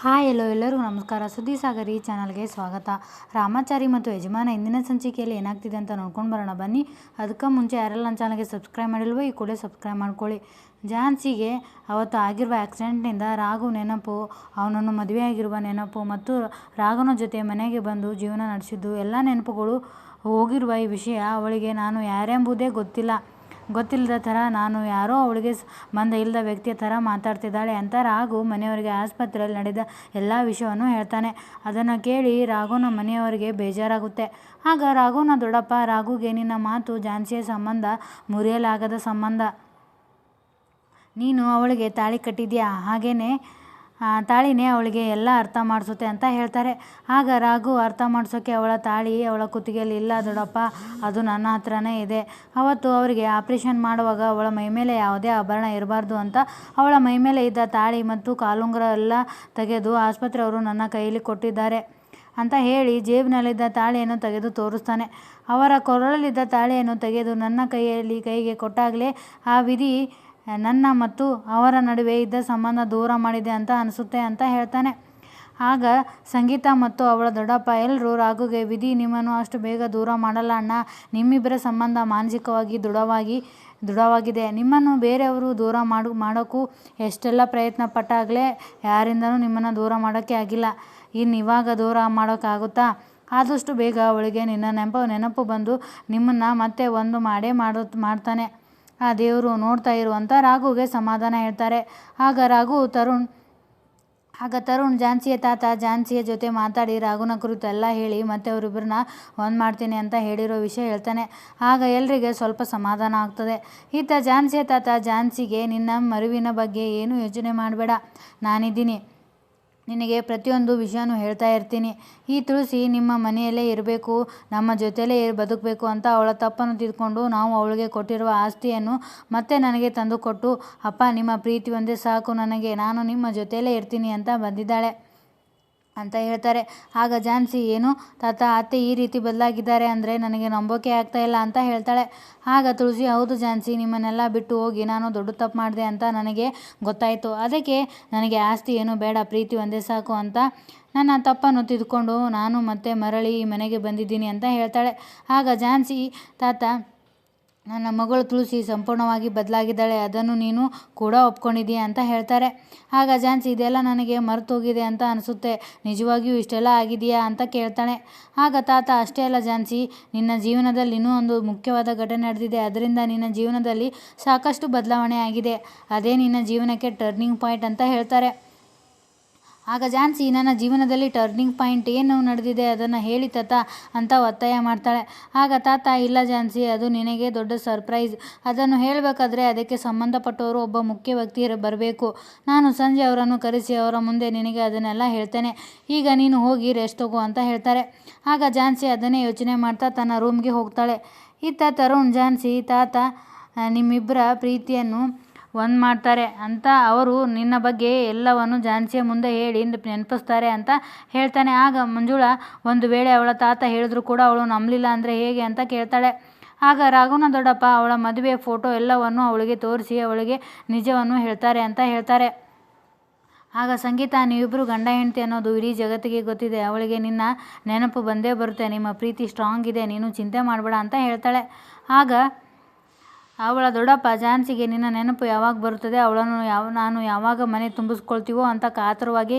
Hi, ಎಲ್ಲೋ ಎಲ್ಲರಿಗೂ ನಮಸ್ಕಾರ. ಸುದ್ದಿ ಸಾಗರ್ ಈ ಚಾನಲ್ಗೆ ಸ್ವಾಗತ. ರಾಮಾಚಾರಿ ಮತ್ತು ಯಜಮಾನ ಇಂದಿನ ಸಂಚಿಕೆಯಲ್ಲಿ ಏನಾಗ್ತಿದೆ ಅಂತ ನೋಡ್ಕೊಂಡು ಬರೋಣ. ಬನ್ನಿ, ಅದಕ್ಕೆ ಮುಂಚೆ ಯಾರೆಲ್ಲ ನನ್ನ ಚಾನಲ್ಗೆ ಸಬ್ಸ್ಕ್ರೈಬ್ ಮಾಡಿಲ್ವೋ ಈ ಕೂಡಲೇ ಸಬ್ಸ್ಕ್ರೈಬ್ ಮಾಡ್ಕೊಳ್ಳಿ. ಝಾನ್ಸಿಗೆ ಅವತ್ತು ಆಗಿರುವ ಆಕ್ಸಿಡೆಂಟ್ನಿಂದ ರಾಘು ನೆನಪು, ಅವನನ್ನು ಮದುವೆ ಆಗಿರುವ ನೆನಪು ಮತ್ತು ರಾಘುನ ಜೊತೆ ಮನೆಗೆ ಬಂದು ಜೀವನ ನಡೆಸಿದ್ದು, ಎಲ್ಲ ನೆನಪುಗಳು ಹೋಗಿರುವ ಈ ವಿಷಯ ಅವಳಿಗೆ ನಾನು ಯಾರೆಂಬುದೇ ಗೊತ್ತಿಲ್ಲ. ಗೊತ್ತಿಲ್ಲದ ಥರ ನಾನು ಯಾರೋ ಅವಳಿಗೆ ಮಂದ ಇಲ್ಲದ ವ್ಯಕ್ತಿಯ ಥರ ಮಾತಾಡ್ತಿದ್ದಾಳೆ ಅಂತ ರಾಘು ಮನೆಯವರಿಗೆ ಆಸ್ಪತ್ರೆಯಲ್ಲಿ ನಡೆದ ಎಲ್ಲ ವಿಷಯವನ್ನು ಹೇಳ್ತಾನೆ. ಅದನ್ನು ಕೇಳಿ ರಾಘುನ ಮನೆಯವರಿಗೆ ಬೇಜಾರಾಗುತ್ತೆ. ಆಗ ರಾಘುನ ದೊಡ್ಡಪ್ಪ, ರಾಘುಗೆ ನಿನ್ನ ಮಾತು ಝಾನ್ಸಿಯ ಸಂಬಂಧ, ಮುರಿಯಲಾಗದ ಸಂಬಂಧ. ನೀನು ಅವಳಿಗೆ ತಾಳಿ ಕಟ್ಟಿದ್ಯಾ? ಹಾಗೇನೆ ತಾಳಿನೇ ಅವಳಿಗೆ ಎಲ್ಲ ಅರ್ಥ ಮಾಡಿಸುತ್ತೆ ಅಂತ ಹೇಳ್ತಾರೆ. ಆಗ ರಾಘು ಅರ್ಥ ಮಾಡಿಸೋಕ್ಕೆ ಅವಳ ತಾಳಿ, ಅವಳ ಕುತ್ತಿಗೆಯಲ್ಲಿ ಇಲ್ಲ ದೊಡ್ಡಪ್ಪ ಅದು ನನ್ನ ಹತ್ರನೇ ಇದೆ. ಅವತ್ತು ಅವರಿಗೆ ಆಪ್ರೇಷನ್ ಮಾಡುವಾಗ ಅವಳ ಮೈಮೇಲೆ ಯಾವುದೇ ಆಭರಣ ಇರಬಾರ್ದು ಅಂತ ಅವಳ ಮೈಮೇಲೆ ಇದ್ದ ತಾಳಿ ಮತ್ತು ಕಾಲುಂಗುರ ಎಲ್ಲ ತೆಗೆದು ಆಸ್ಪತ್ರೆಯವರು ನನ್ನ ಕೈಯಲ್ಲಿ ಕೊಟ್ಟಿದ್ದಾರೆ ಅಂತ ಹೇಳಿ ಜೇಬಿನಲ್ಲಿದ್ದ ತಾಳಿಯನ್ನು ತೆಗೆದು ತೋರಿಸ್ತಾನೆ. ಅವರ ಕೊರಳಲ್ಲಿದ್ದ ತಾಳಿಯನ್ನು ತೆಗೆದು ನನ್ನ ಕೈಯಲ್ಲಿ, ಕೈಗೆ ಕೊಟ್ಟಾಗಲೇ ಆ ವಿಧಿ ನನ್ನ ಮತ್ತು ಅವರ ನಡುವೆ ಇದ್ದ ಸಂಬಂಧ ದೂರ ಮಾಡಿದೆ ಅಂತ ಅನಿಸುತ್ತೆ ಅಂತ ಹೇಳ್ತಾನೆ. ಆಗ ಸಂಗೀತ ಮತ್ತು ಅವಳ ದೊಡ್ಡಪ್ಪ ಎಲ್ಲರೂ ರಾಘುಗೆ ವಿಧಿ, ನಿಮ್ಮನ್ನು ಅಷ್ಟು ಬೇಗ ದೂರ ಮಾಡಲ್ಲ ಅಣ್ಣ. ನಿಮ್ಮಿಬ್ಬರ ಸಂಬಂಧ ಮಾನಸಿಕವಾಗಿ ದೃಢವಾಗಿ, ದೃಢವಾಗಿದೆ. ನಿಮ್ಮನ್ನು ಬೇರೆಯವರು ದೂರ ಮಾಡು, ಮಾಡೋಕ್ಕೂ ಎಷ್ಟೆಲ್ಲ ಪ್ರಯತ್ನ ಪಟ್ಟಾಗಲೇ ಯಾರಿಂದನೂ ನಿಮ್ಮನ್ನು ದೂರ ಮಾಡೋಕ್ಕೆ ಆಗಿಲ್ಲ. ಇನ್ನು ಇವಾಗ ದೂರ ಮಾಡೋಕ್ಕಾಗುತ್ತಾ? ಆದಷ್ಟು ಬೇಗ ಅವಳಿಗೆ ನಿನ್ನ ನೆನಪು ನೆನಪು ಬಂದು ನಿಮ್ಮನ್ನು ಮತ್ತೆ ಒಂದು ಮಾಡೇ ಮಾಡೋ, ಮಾಡ್ತಾನೆ. ಆ ದೇವರು ನೋಡ್ತಾ ಇರುವಂಥ ರಾಘುಗೆ ಸಮಾಧಾನ ಹೇಳ್ತಾರೆ. ಆಗ ರಾಘು ತರುಣ್, ಆಗ ತರುಣ್ ಝಾನ್ಸಿಯ ತಾತ ಝಾನ್ಸಿಯ ಜೊತೆ ಮಾತಾಡಿ ರಾಘುನ ಕುರಿತು ಎಲ್ಲ ಹೇಳಿ ಮತ್ತೆ ಅವರಿಬ್ಬರನ್ನ ಒಂದು ಮಾಡ್ತೀನಿ ಅಂತ ಹೇಳಿರೋ ವಿಷಯ ಹೇಳ್ತಾನೆ. ಆಗ ಎಲ್ರಿಗೆ ಸ್ವಲ್ಪ ಸಮಾಧಾನ ಆಗ್ತದೆ. ಈತ ಝಾನ್ಸಿಯ ತಾತ ಝಾನ್ಸಿಗೆ, ನಿನ್ನ ಮರುವಿನ ಬಗ್ಗೆ ಏನು ಯೋಚನೆ ಮಾಡಬೇಡ. ನಾನಿದ್ದೀನಿ. ನಿನಗೆ ಪ್ರತಿಯೊಂದು ವಿಷಯನೂ ಹೇಳ್ತಾ ಇರ್ತೀನಿ. ಈ ತುಳಸಿ ನಿಮ್ಮ ಮನೆಯಲ್ಲೇ ಇರಬೇಕು, ನಮ್ಮ ಜೊತೆಲೇ ಬದುಕಬೇಕು ಅಂತ ಅವಳ ತಪ್ಪನ್ನು ತಿದ್ಕೊಂಡು ನಾವು ಅವಳಿಗೆ ಕೊಟ್ಟಿರುವ ಆಸ್ತಿಯನ್ನು ಮತ್ತೆ ನನಗೆ ತಂದುಕೊಟ್ಟು ಅಪ್ಪ, ನಿಮ್ಮ ಪ್ರೀತಿ ಒಂದೇ ಸಾಕು ನನಗೆ. ನಾನು ನಿಮ್ಮ ಜೊತೆಲೇ ಇರ್ತೀನಿ ಅಂತ ಬಂದಿದ್ದಾಳೆ. ಅಂತ ಹೇಳ್ತಾರೆ. ಆಗ ಝಾನ್ಸಿ ಏನು? ತಾತ, ಅತ್ತೆ ಈ ರೀತಿ ಬದಲಾಗಿದ್ದಾರೆ ಅಂದರೆ ನನಗೆ ನಂಬೋಕೆ ಆಗ್ತಾ ಇಲ್ಲ ಅಂತ ಹೇಳ್ತಾಳೆ. ಆಗ ತುಳಸಿ, ಹೌದು ಝಾನ್ಸಿ ನಿಮ್ಮನ್ನೆಲ್ಲ ಬಿಟ್ಟು ಹೋಗಿ ನಾನು ದೊಡ್ಡ ತಪ್ಪು ಮಾಡಿದೆ ಅಂತ ನನಗೆ ಗೊತ್ತಾಯಿತು. ಅದಕ್ಕೆ ನನಗೆ ಆಸ್ತಿ ಏನು ಬೇಡ, ಪ್ರೀತಿ ಒಂದೇ ಸಾಕು ಅಂತ ನನ್ನ ತಪ್ಪನ್ನು ತಿದ್ಕೊಂಡು ನಾನು ಮತ್ತೆ ಮರಳಿ ಮನೆಗೆ ಬಂದಿದ್ದೀನಿ ಅಂತ ಹೇಳ್ತಾಳೆ. ಆಗ ಝಾನ್ಸಿ ತಾತ ನನ್ನ ಮಗಳು ತುಳಸಿ ಸಂಪೂರ್ಣವಾಗಿ ಬದಲಾಗಿದ್ದಾಳೆ, ಅದನ್ನು ನೀನು ಕೂಡ ಒಪ್ಕೊಂಡಿದ್ದೀಯ ಅಂತ ಹೇಳ್ತಾರೆ. ಆಗ ಝಾನ್ಸಿ, ಇದೆಲ್ಲ ನನಗೆ ಮರೆತೋಗಿದೆ ಅಂತ ಅನಿಸುತ್ತೆ. ನಿಜವಾಗಿಯೂ ಇಷ್ಟೆಲ್ಲ ಆಗಿದೆಯಾ ಅಂತ ಕೇಳ್ತಾಳೆ. ಆಗ ತಾತ, ಅಷ್ಟೇ ಅಲ್ಲ ಝಾನ್ಸಿ, ನಿನ್ನ ಜೀವನದಲ್ಲಿ ಇನ್ನೂ ಒಂದು ಮುಖ್ಯವಾದ ಘಟನೆ ನಡೆದಿದೆ. ಅದರಿಂದ ನಿನ್ನ ಜೀವನದಲ್ಲಿ ಸಾಕಷ್ಟು ಬದಲಾವಣೆ ಆಗಿದೆ. ಅದೇ ನಿನ್ನ ಜೀವನಕ್ಕೆ ಟರ್ನಿಂಗ್ ಪಾಯಿಂಟ್ ಅಂತ ಹೇಳ್ತಾರೆ. ಆಗ ಝಾನ್ಸಿ ನನ್ನ ಜೀವನದಲ್ಲಿ ಟರ್ನಿಂಗ್ ಪಾಯಿಂಟ್ ಏನು ನಡೆದಿದೆ ಅದನ್ನು ಹೇಳಿ ತಾತ ಅಂತ ಒತ್ತಾಯ ಮಾಡ್ತಾಳೆ. ಆಗ ತಾತ, ಇಲ್ಲ ಝಾನ್ಸಿ ಅದು ನಿನಗೆ ದೊಡ್ಡ ಸರ್ಪ್ರೈಸ್ ಅದನ್ನು ಹೇಳಬೇಕಾದ್ರೆ ಅದಕ್ಕೆ ಸಂಬಂಧಪಟ್ಟವರು ಒಬ್ಬ ಮುಖ್ಯ ವ್ಯಕ್ತಿ ಬರಬೇಕು. ನಾನು ಸಂಜೆ ಅವರನ್ನು ಕರೆಸಿ ಅವರ ಮುಂದೆ ನಿನಗೆ ಅದನ್ನೆಲ್ಲ ಹೇಳ್ತೇನೆ. ಈಗ ನೀನು ಹೋಗಿ ರೆಸ್ಟ್ ತಗೋ ಅಂತ ಹೇಳ್ತಾರೆ. ಆಗ ಝಾನ್ಸಿ ಅದನ್ನೇ ಯೋಚನೆ ಮಾಡ್ತಾ ತನ್ನ ರೂಮ್ಗೆ ಹೋಗ್ತಾಳೆ. ಇತ್ತ ತರುಣ್ ಝಾನ್ಸಿ ತಾತ, ನಿಮ್ಮಿಬ್ಬರ ಪ್ರೀತಿಯನ್ನು ಒಂದು ಮಾಡ್ತಾರೆ ಅಂತ ಅವರು ನಿನ್ನ ಬಗ್ಗೆ ಎಲ್ಲವನ್ನು ಜಾನ್ಸಿಯ ಮುಂದೆ ಹೇಳಿ ನೆನಪಿಸ್ತಾರೆ ಅಂತ ಹೇಳ್ತಾನೆ. ಆಗ ಮಂಜುಳ ಒಂದು ವೇಳೆ ಅವಳ ತಾತ ಹೇಳಿದ್ರು ಕೂಡ ಅವಳು ನಂಬಲಿಲ್ಲ ಅಂದರೆ ಹೇಗೆ ಅಂತ ಕೇಳ್ತಾಳೆ. ಆಗ ರಾಘವನ ದೊಡ್ಡಪ್ಪ ಅವಳ ಮದುವೆ ಫೋಟೋ ಎಲ್ಲವನ್ನು ಅವಳಿಗೆ ತೋರಿಸಿ ಅವಳಿಗೆ ನಿಜವನ್ನು ಹೇಳ್ತಾರೆ ಅಂತ ಹೇಳ್ತಾರೆ. ಆಗ ಸಂಗೀತ ನೀವಿಬ್ಬರು ಗಂಡ ಹೆಂಡತಿ ಅನ್ನೋದು ಇಡೀ ಜಗತ್ತಿಗೆ ಗೊತ್ತಿದೆ. ಅವಳಿಗೆ ನಿನ್ನ ನೆನಪು ಬಂದೇ ಬರುತ್ತೆ. ನಿಮ್ಮ ಪ್ರೀತಿ ಸ್ಟ್ರಾಂಗ್ ಇದೆ. ನೀನು ಚಿಂತೆ ಮಾಡಬೇಡ ಅಂತ ಹೇಳ್ತಾಳೆ. ಆಗ ಅವಳ ದೊಡ್ಡಪ್ಪ ಝಾನ್ಸಿಗೆ ನಿನ್ನ ನೆನಪು ಯಾವಾಗ ಬರುತ್ತದೆ? ಅವಳನ್ನು ಯಾವ, ನಾನು ಯಾವಾಗ ಮನೆ ತುಂಬಿಸ್ಕೊಳ್ತೀವೋ ಅಂತ ಕಾತರವಾಗಿ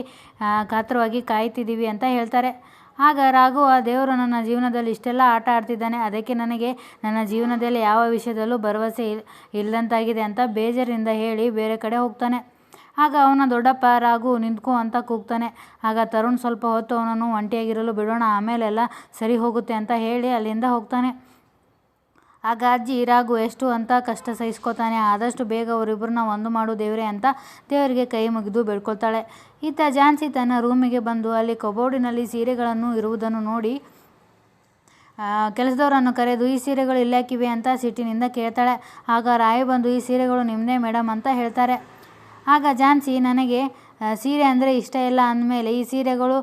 ಕಾತರವಾಗಿ ಕಾಯ್ತಿದ್ದೀವಿ ಅಂತ ಹೇಳ್ತಾರೆ. ಆಗ ರಾಘು ಆ ದೇವರು ನನ್ನ ಜೀವನದಲ್ಲಿ ಇಷ್ಟೆಲ್ಲ ಆಟ ಆಡ್ತಿದ್ದಾನೆ. ಅದಕ್ಕೆ ನನಗೆ ನನ್ನ ಜೀವನದಲ್ಲಿ ಯಾವ ವಿಷಯದಲ್ಲೂ ಭರವಸೆ ಇಲ್ಲ ಇಲ್ಲದಂತಾಗಿದೆ ಅಂತ ಬೇಜಾರಿಂದ ಹೇಳಿ ಬೇರೆ ಕಡೆ ಹೋಗ್ತಾನೆ. ಆಗ ಅವನ ದೊಡ್ಡಪ್ಪ ರಾಘು ನಿಂತ್ಕೋ ಅಂತ ಕೂಗ್ತಾನೆ. ಆಗ ತರುಣ್ ಸ್ವಲ್ಪ ಹೊತ್ತು ಅವನನ್ನು ಒಂಟಿಯಾಗಿರಲು ಬಿಡೋಣ, ಆಮೇಲೆಲ್ಲ ಸರಿ ಹೋಗುತ್ತೆ ಅಂತ ಹೇಳಿ ಅಲ್ಲಿಂದ ಹೋಗ್ತಾನೆ. ಆಗ ಅಜ್ಜಿ ರಾಗು ಎಷ್ಟು ಅಂತ ಕಷ್ಟ ಸಹಿಸ್ಕೋತಾನೆ. ಆದಷ್ಟು ಬೇಗ ಅವರಿಬ್ಬರನ್ನ ಒಂದು ಮಾಡು ದೇವರೇ ಅಂತ ದೇವರಿಗೆ ಕೈ ಮುಗಿದು ಬೇಡ್ಕೊಳ್ತಾಳೆ. ಇತ್ತ ಝಾನ್ಸಿ ತನ್ನ ರೂಮಿಗೆ ಬಂದು ಅಲ್ಲಿ ಕಬೋರ್ಡಿನಲ್ಲಿ ಸೀರೆಗಳನ್ನು ಇರುವುದನ್ನು ನೋಡಿ ಕೆಲಸದವರನ್ನು ಕರೆದು, ಈ ಸೀರೆಗಳು ಇಲ್ಲಾಕಿವೆ ಅಂತ ಸಿಟ್ಟಿನಿಂದ ಕೇಳ್ತಾಳೆ. ಆಗ ರಾಯ ಬಂದು, ಈ ಸೀರೆಗಳು ನಿಮ್ಮದೇ ಮೇಡಮ್ ಅಂತ ಹೇಳ್ತಾರೆ. ಆಗ ಝಾನ್ಸಿ ನನಗೆ ಸೀರೆ ಅಂದರೆ ಇಷ್ಟ ಇಲ್ಲ ಅಂದಮೇಲೆ ಈ ಸೀರೆಗಳು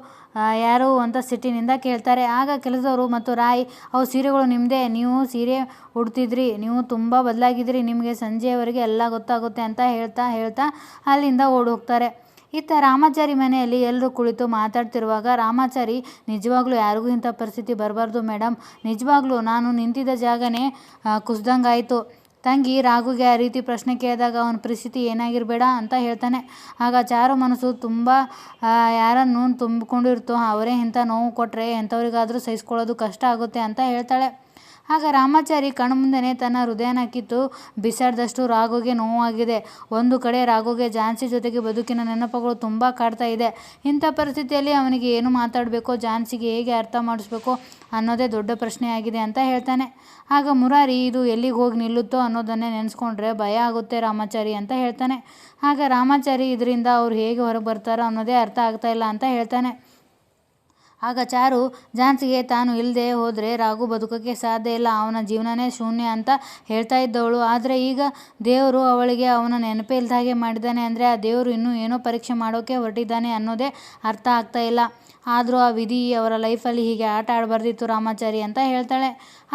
ಯಾರು ಅಂತ ಸಿಟ್ಟಿನಿಂದ ಕೇಳ್ತಾರೆ. ಆಗ ಕೆಲಸದವರು ಮತ್ತು ರಾಯ್, ಅವು ಸೀರೆಗಳು ನಿಮ್ಮದೇ ನೀವು ಸೀರೆ ಉಡ್ತಿದ್ರಿ? ನೀವು ತುಂಬ ಬದಲಾಗಿದ್ರಿ ನಿಮಗೆ ಸಂಜೆಯವರೆಗೆ ಎಲ್ಲ ಗೊತ್ತಾಗುತ್ತೆ ಅಂತ ಹೇಳ್ತಾ ಹೇಳ್ತಾ ಅಲ್ಲಿಂದ ಓಡಿ ಹೋಗ್ತಾರೆ ಇತ್ತ ರಾಮಾಚಾರಿ ಮನೆಯಲ್ಲಿ ಎಲ್ಲರೂ ಕುಳಿತು ಮಾತಾಡ್ತಿರುವಾಗ, ರಾಮಾಚಾರಿ, ನಿಜವಾಗ್ಲೂ ಯಾರಿಗೂ ಇಂಥ ಪರಿಸ್ಥಿತಿ ಬರಬಾರ್ದು ಮೇಡಮ್ ನಿಜವಾಗ್ಲೂ ನಾನು ನಿಂತಿದ್ದ ಜಾಗನೇ ಕುಸ್ದಂಗಾಯಿತು. ತಂಗಿ ರಾಘುಗೆ ಆ ರೀತಿ ಪ್ರಶ್ನೆ ಕೇಳಿದಾಗ ಅವನ ಪರಿಸ್ಥಿತಿ ಏನಾಗಿರಬೇಡ ಅಂತ ಹೇಳ್ತಾನೆ. ಆಗ ಚಾರು ಮನಸ್ಸು ತುಂಬ ಯಾರನ್ನು ತುಂಬಿಕೊಂಡಿರ್ತೋ ಅವರೇ ಇಂಥ ನೋವು ಕೊಟ್ಟರೆ ಎಂಥವ್ರಿಗಾದರೂ ಸಹಿಸ್ಕೊಳ್ಳೋದು ಕಷ್ಟ ಆಗುತ್ತೆ ಅಂತ ಹೇಳ್ತಾಳೆ. ಆಗ ರಾಮಾಚಾರಿ ಕಣ್ಮುಂದೆನೇ ತನ್ನ ಹೃದಯನ ಕಿತ್ತು ಬಿಸಾಡಿದಷ್ಟು ರಾಘುಗೆ ನೋವಾಗಿದೆ. ಒಂದು ಕಡೆ ರಾಘುಗೆ ಝಾನ್ಸಿ ಜೊತೆಗೆ ಬದುಕಿನ ನೆನಪುಗಳು ತುಂಬ ಕಾಡ್ತಾ ಇದೆ. ಇಂಥ ಪರಿಸ್ಥಿತಿಯಲ್ಲಿ ಅವನಿಗೆ ಏನು ಮಾತಾಡಬೇಕೋ, ಝಾನ್ಸಿಗೆ ಹೇಗೆ ಅರ್ಥ ಮಾಡಿಸ್ಬೇಕು ಅನ್ನೋದೇ ದೊಡ್ಡ ಪ್ರಶ್ನೆಯಾಗಿದೆ ಅಂತ ಹೇಳ್ತಾನೆ. ಆಗ ಮುರಾರಿ, ಇದು ಎಲ್ಲಿಗೆ ಹೋಗಿ ನಿಲ್ಲುತ್ತೋ ಅನ್ನೋದನ್ನೇ ನೆನೆಸ್ಕೊಂಡ್ರೆ ಭಯ ಆಗುತ್ತೆ ರಾಮಾಚಾರಿ ಅಂತ ಹೇಳ್ತಾನೆ. ಆಗ ರಾಮಾಚಾರಿ, ಇದರಿಂದ ಅವ್ರು ಹೇಗೆ ಹೊರಗೆ ಬರ್ತಾರೋ ಅನ್ನೋದೇ ಅರ್ಥ ಆಗ್ತಾ ಇಲ್ಲ ಅಂತ ಹೇಳ್ತಾನೆ. ಆಗ ಚಾರು ಝಾನ್ಸಿಗೆ ತಾನು ಇಲ್ಲದೆ ಹೋದರೆ ರಾಘು ಬದುಕೋಕ್ಕೆ ಸಾಧ್ಯ ಇಲ್ಲ, ಅವನ ಜೀವನನೇ ಶೂನ್ಯ ಅಂತ ಹೇಳ್ತಾ ಇದ್ದವಳು. ಆದರೆ ಈಗ ದೇವರು ಅವಳಿಗೆ ಅವನ ನೆನಪೇ ಇಲ್ದ ಹಾಗೆ ಮಾಡಿದ್ದಾನೆ ಅಂದರೆ ಆ ದೇವರು ಇನ್ನೂ ಏನೋ ಪರೀಕ್ಷೆ ಮಾಡೋಕ್ಕೆ ಹೊರಟಿದ್ದಾನೆ ಅನ್ನೋದೇ ಅರ್ಥ ಆಗ್ತಾ ಇಲ್ಲ. ಆದರೂ ಆ ವಿಧಿ ಅವರ ಲೈಫಲ್ಲಿ ಹೀಗೆ ಆಟ ಆಡಬಾರ್ದಿತ್ತು ರಾಮಾಚಾರಿ ಅಂತ ಹೇಳ್ತಾಳೆ.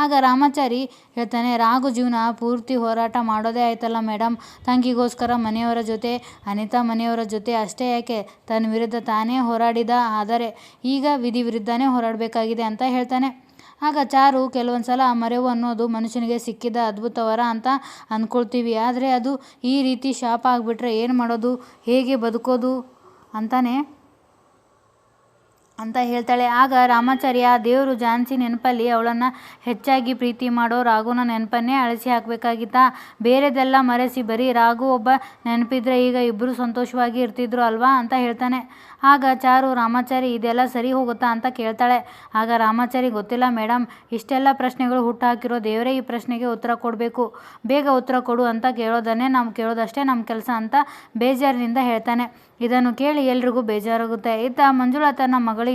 ಆಗ ರಾಮಾಚಾರಿ ಹೇಳ್ತಾನೆ, ರಾಘು ಜೀವನ ಪೂರ್ತಿ ಹೋರಾಟ ಮಾಡೋದೇ ಆಯ್ತಲ್ಲ ಮೇಡಮ್ ತಂಗಿಗೋಸ್ಕರ ಮನೆಯವರ ಜೊತೆ, ಅನಿತಾ ಮನೆಯವರ ಜೊತೆ ಅಷ್ಟೇ ಯಾಕೆ? ತನ್ನ ವಿರುದ್ಧ ತಾನೇ ಹೋರಾಡಿದ ಆದರೆ ಈಗ ವಿಧಿ ವಿರುದ್ಧನೇ ಹೋರಾಡಬೇಕಾಗಿದೆ ಅಂತ ಹೇಳ್ತಾನೆ. ಆಗ ಚಾರು ಕೆಲವೊಂದು ಸಲ ಮರೆವು ಅನ್ನೋದು ಮನುಷ್ಯನಿಗೆ ಸಿಕ್ಕಿದ ಅದ್ಭುತ ವರ ಅಂತ ಅಂದ್ಕೊಳ್ತೀವಿ ಆದರೆ ಅದು ಈ ರೀತಿ ಶಾಪ ಆಗಿಬಿಟ್ರೆ ಏನು ಮಾಡೋದು? ಹೇಗೆ ಬದುಕೋದು? ಅಂತಾನೆ ಅಂತ ಹೇಳ್ತಾಳೆ. ಆಗ ರಾಮಾಚಾರ್ಯ ಆ ದೇವರು ಝಾನ್ಸಿ ನೆನಪಲ್ಲಿ ಅವಳನ್ನು ಹೆಚ್ಚಾಗಿ ಪ್ರೀತಿ ಮಾಡೋ ರಾಘುನ ನೆನಪನ್ನೇ ಅಳಿಸಿ ಹಾಕಬೇಕಾಗಿತ್ತಾ. ಬೇರೆದೆಲ್ಲ ಮರೆಸಿ ಬರೀ ರಾಘು ಒಬ್ಬ ನೆನಪಿದ್ರೆ ಈಗ ಇಬ್ಬರು ಸಂತೋಷವಾಗಿ ಇರ್ತಿದ್ರು ಅಲ್ವಾ ಅಂತ ಹೇಳ್ತಾನೆ. ಆಗ ಚಾರು, ರಾಮಾಚಾರಿ, ಇದೆಲ್ಲ ಸರಿ ಹೋಗುತ್ತಾ ಅಂತ ಕೇಳ್ತಾಳೆ. ಆಗ ರಾಮಾಚಾರಿ, ಗೊತ್ತಿಲ್ಲ ಮೇಡಮ್ ಇಷ್ಟೆಲ್ಲ ಪ್ರಶ್ನೆಗಳು ಹುಟ್ಟುಹಾಕಿರೋ ದೇವರೇ ಈ ಪ್ರಶ್ನೆಗೆ ಉತ್ತರ ಕೊಡಬೇಕು. ಬೇಗ ಉತ್ತರ ಕೊಡು ಅಂತ ಕೇಳೋದನ್ನೇ ನಾವು ಕೇಳೋದಷ್ಟೇ ನಮ್ಮ ಕೆಲಸ ಅಂತ ಬೇಜಾರಿನಿಂದ ಹೇಳ್ತಾನೆ. ಇದನ್ನು ಕೇಳಿ ಎಲ್ರಿಗೂ ಬೇಜಾರಾಗುತ್ತೆ. ಇತ್ತ ಮಂಜುಳಾ ತನ್ನ ಮಗಳಿಗೆ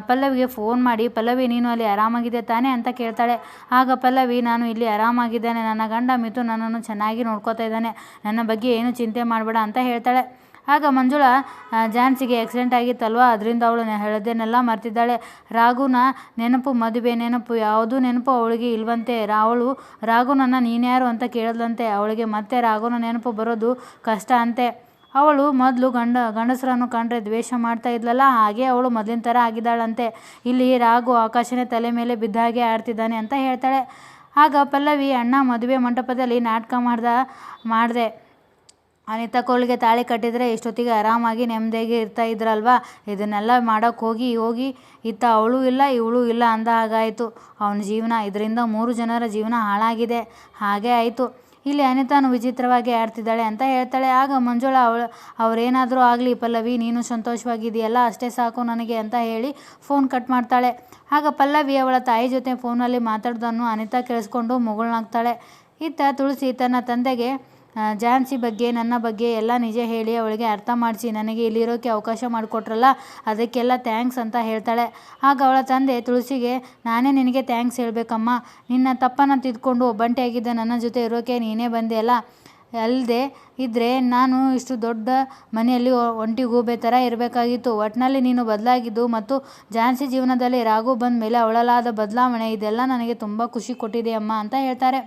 ಪಲ್ಲವಿಗೆ ಫೋನ್ ಮಾಡಿ, ಪಲ್ಲವಿ, ನೀನು ಅಲ್ಲಿ ಆರಾಮಾಗಿದೆ ತಾನೇ? ಅಂತ ಕೇಳ್ತಾಳೆ. ಆಗ ಪಲ್ಲವಿ, ನಾನು ಇಲ್ಲಿ ಆರಾಮಾಗಿದ್ದೇನೆ. ನನ್ನ ಗಂಡ ಮಿತು ನನ್ನನ್ನು ಚೆನ್ನಾಗಿ ನೋಡ್ಕೋತಾ ಇದ್ದಾನೆ. ನನ್ನ ಬಗ್ಗೆ ಏನು ಚಿಂತೆ ಮಾಡಬೇಡ ಅಂತ ಹೇಳ್ತಾಳೆ. ಆಗ ಮಂಜುಳಾ ಜಾನ್ಸಿಗೆ ಆಕ್ಸಿಡೆಂಟ್ ಆಗಿತ್ತಲ್ವ ಅದರಿಂದ ಅವಳು ಹೇಳೋದೇನೆಲ್ಲ ಮರ್ತಿದ್ದಾಳೆ. ರಾಘುನ ನೆನಪು, ಮದುವೆ ನೆನಪು, ಯಾವುದೂ ನೆನಪು ಅವಳಿಗೆ ಇಲ್ವಂತೆ. ಅವಳು ರಾಘುನನ್ನು ನೀನ್ಯಾರು? ಅಂತ ಕೇಳಿದ್ಲಂತೆ. ಅವಳಿಗೆ ಮತ್ತೆ ರಾಘುನ ನೆನಪು ಬರೋದು ಕಷ್ಟ ಅಂತೆ. ಅವಳು ಮೊದಲು ಗಂಡ, ಗಂಡಸರನ್ನು ಕಂಡ್ರೆ ದ್ವೇಷ ಮಾಡ್ತಾ ಇದ್ಲಲ್ಲ, ಹಾಗೆ ಅವಳು ಮೊದಲಿನ ಥರ ಆಗಿದ್ದಾಳಂತೆ. ಇಲ್ಲಿ ರಾಗು ಆಕಾಶನೇ ತಲೆ ಮೇಲೆ ಬಿದ್ದ ಹಾಗೆ ಆಡ್ತಿದ್ದಾನೆ ಅಂತ ಹೇಳ್ತಾಳೆ. ಆಗ ಪಲ್ಲವಿ ಅಣ್ಣ ಮದುವೆ ಮಂಟಪದಲ್ಲಿ ನಾಟಕ ಮಾಡ್ದ, ಮಾಡಿದೆ. ಅನಿತಾ ಕೋಳಿಗೆ ತಾಳಿ ಕಟ್ಟಿದರೆ ಇಷ್ಟೊತ್ತಿಗೆ ಆರಾಮಾಗಿ ನೆಮ್ಮದಿಯಾಗಿ ಇರ್ತಾ ಇದ್ರಲ್ವಾ? ಇದನ್ನೆಲ್ಲ ಮಾಡೋಕ್ಕೆ ಹೋಗಿ ಹೋಗಿ. ಇತ್ತ ಅವಳು ಇಲ್ಲ, ಇವಳು ಇಲ್ಲ ಅಂದ ಹಾಗಾಯಿತು. ಅವನ ಜೀವನ, ಇದರಿಂದ ಮೂರು ಜನರ ಜೀವನ ಹಾಳಾಗಿದೆ. ಹಾಗೇ ಆಯಿತು. ಇಲ್ಲಿ ಅನಿತಾನು ವಿಚಿತ್ರವಾಗಿ ಆಡ್ತಿದ್ದಾಳೆ ಅಂತ ಹೇಳ್ತಾಳೆ. ಆಗ ಮಂಜುಳಾ ಅವಳು ಅವರೇನಾದರೂ ಆಗಲಿ ಪಲ್ಲವಿ, ನೀನು ಸಂತೋಷವಾಗಿದೆಯಲ್ಲ ಅಷ್ಟೇ ಸಾಕು ನನಗೆ ಅಂತ ಹೇಳಿ ಫೋನ್ ಕಟ್ ಮಾಡ್ತಾಳೆ. ಆಗ ಪಲ್ಲವಿ ಅವಳ ತಾಯಿ ಜೊತೆ ಫೋನಲ್ಲಿ ಮಾತಾಡೋದನ್ನು ಅನಿತಾ ಕೇಳಿಸ್ಕೊಂಡು ಮುಗುಳ್ನಾಗ್ತಾಳೆ. ಇತ್ತ ತುಳಸಿ ತನ್ನ ತಂದೆಗೆ ಝಾನ್ಸಿ ಬಗ್ಗೆ, ನನ್ನ ಬಗ್ಗೆ ಎಲ್ಲ ನಿಜ ಹೇಳಿ ಅವಳಿಗೆ ಅರ್ಥ ಮಾಡಿಸಿ, ನನಗೆ ಇಲ್ಲಿರೋಕ್ಕೆ ಅವಕಾಶ ಮಾಡಿಕೊಟ್ರಲ್ಲ, ಅದಕ್ಕೆಲ್ಲ ಥ್ಯಾಂಕ್ಸ್ ಅಂತ ಹೇಳ್ತಾಳೆ. ಆಗ ಅವಳ ತಂದೆ ತುಳಸಿಗೆ, ನಾನೇ ನಿನಗೆ ಥ್ಯಾಂಕ್ಸ್ ಹೇಳಬೇಕಮ್ಮ. ನಿನ್ನ ತಪ್ಪನ್ನು ತಿದ್ಕೊಂಡು ಒಬ್ಬಂಟಿಯಾಗಿದ್ದ ನನ್ನ ಜೊತೆ ಇರೋಕ್ಕೆ ನೀನೇ ಬಂದೆ ಅಲ್ಲ? ಅಲ್ಲದೆ ಇದ್ದರೆ ನಾನು ಇಷ್ಟು ದೊಡ್ಡ ಮನೆಯಲ್ಲಿ ಒಂಟಿ ಗೂಬೆ ಥರ ಇರಬೇಕಾಗಿತ್ತು. ಒಟ್ಟಿನಲ್ಲಿ ನೀನು ಬದಲಾಗಿದ್ದು ಮತ್ತು ಝಾನ್ಸಿ ಜೀವನದಲ್ಲಿ ರಾಘು ಬಂದ ಮೇಲೆ ಅವಳಲಾದ ಬದಲಾವಣೆ, ಇದೆಲ್ಲ ನನಗೆ ತುಂಬ ಖುಷಿ ಕೊಟ್ಟಿದೆ ಅಮ್ಮ ಅಂತ ಹೇಳ್ತಾರೆ.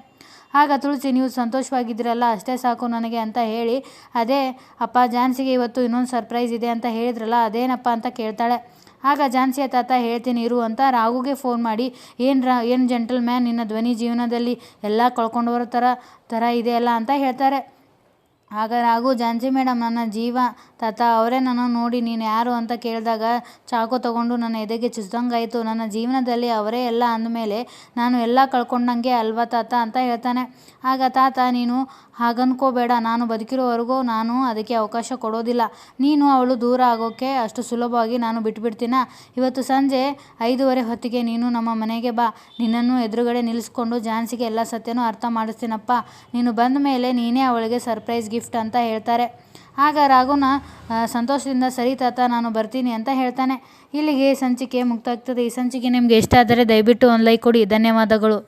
ಆಗ ತುಳಸಿ, ನೀವು ಸಂತೋಷವಾಗಿದ್ದೀರಲ್ಲ? ಅಷ್ಟೇ ಸಾಕು ನನಗೆ ಅಂತ ಹೇಳಿ, ಅದೇ, ಅಪ್ಪ ಝಾನ್ಸಿಗೆ ಇವತ್ತು ಇನ್ನೊಂದು ಸರ್ಪ್ರೈಸ್ ಇದೆ ಅಂತ ಹೇಳಿದ್ರಲ್ಲ, ಅದೇನಪ್ಪ ಅಂತ ಕೇಳ್ತಾಳೆ. ಆಗ ಝಾನ್ಸಿಯ ತಾತ, ಹೇಳ್ತೀನಿ, ಇರು ಅಂತ ರಾಘುಗೆ ಫೋನ್ ಮಾಡಿ, ಏನು ರಾ, ಏನು ಜೆಂಟಲ್ ಮ್ಯಾನ್ ನಿನ್ನ ಧ್ವನಿ ಜೀವನದಲ್ಲಿ ಎಲ್ಲ ಕಳ್ಕೊಂಡು ಬರೋ ಥರ ಥರ ಇದೆಯಲ್ಲ ಅಂತ ಹೇಳ್ತಾರೆ. ಆಗ ರಾಘು ಝಾನ್ಸಿ ಮೇಡಮ್ ನನ್ನ ಜೀವ, ತಾತ ಅವರೇ ನನ್ನ ನೋಡಿ ನೀನು ಯಾರು ಅಂತ ಕೇಳಿದಾಗ ಚಾಕು ತಗೊಂಡು ನನ್ನ ಎದೆಗೆ ಚುಚ್ದಂಗಾಯಿತು. ನನ್ನ ಜೀವನದಲ್ಲಿ ಅವರೇ ಎಲ್ಲ ಅಂದಮೇಲೆ ನಾನು ಎಲ್ಲ ಕಳ್ಕೊಂಡಂಗೆ ಅಲ್ವಾ ತಾತ ಅಂತ ಹೇಳ್ತಾನೆ. ಆಗ ತಾತ, ನೀನು ಹಾಗನ್ಕೋಬೇಡ, ನಾನು ಬದುಕಿರೋವರೆಗೂ ನಾನು ಅದಕ್ಕೆ ಅವಕಾಶ ಕೊಡೋದಿಲ್ಲ. ನೀನು ಅವಳು ದೂರ ಆಗೋಕ್ಕೆ ಅಷ್ಟು ಸುಲಭವಾಗಿ ನಾನು ಬಿಟ್ಬಿಡ್ತೀನ? ಇವತ್ತು ಸಂಜೆ ಐದೂವರೆ ಹೊತ್ತಿಗೆ ನೀನು ನಮ್ಮ ಮನೆಗೆ ಬಾ. ನಿನ್ನನ್ನು ಎದುರುಗಡೆ ನಿಲ್ಲಿಸ್ಕೊಂಡು ಝಾನ್ಸಿಗೆ ಎಲ್ಲ ಸತ್ಯನೂ ಅರ್ಥ ಮಾಡಿಸ್ತೀನಪ್ಪ. ನೀನು ಬಂದ ಮೇಲೆ ನೀನೇ ಅವಳಿಗೆ ಸರ್ಪ್ರೈಸ್ ಗಿಫ್ಟ್ ಅಂತ ಹೇಳ್ತಾರೆ. ಆಗ ರಾಘುನ ಸಂತೋಷದಿಂದ ಸರಿ ತಾತ, ನಾನು ಬರ್ತೀನಿ ಅಂತ ಹೇಳ್ತಾನೆ. ಇಲ್ಲಿಗೆ ಸಂಚಿಕೆ ಮುಕ್ತಾಗ್ತದೆ. ಈ ಸಂಚಿಕೆ ನಿಮಗೆ ಇಷ್ಟ ಆದರೆ ದಯವಿಟ್ಟು ಒಂದು ಲೈಕ್ ಕೊಡಿ. ಧನ್ಯವಾದಗಳು.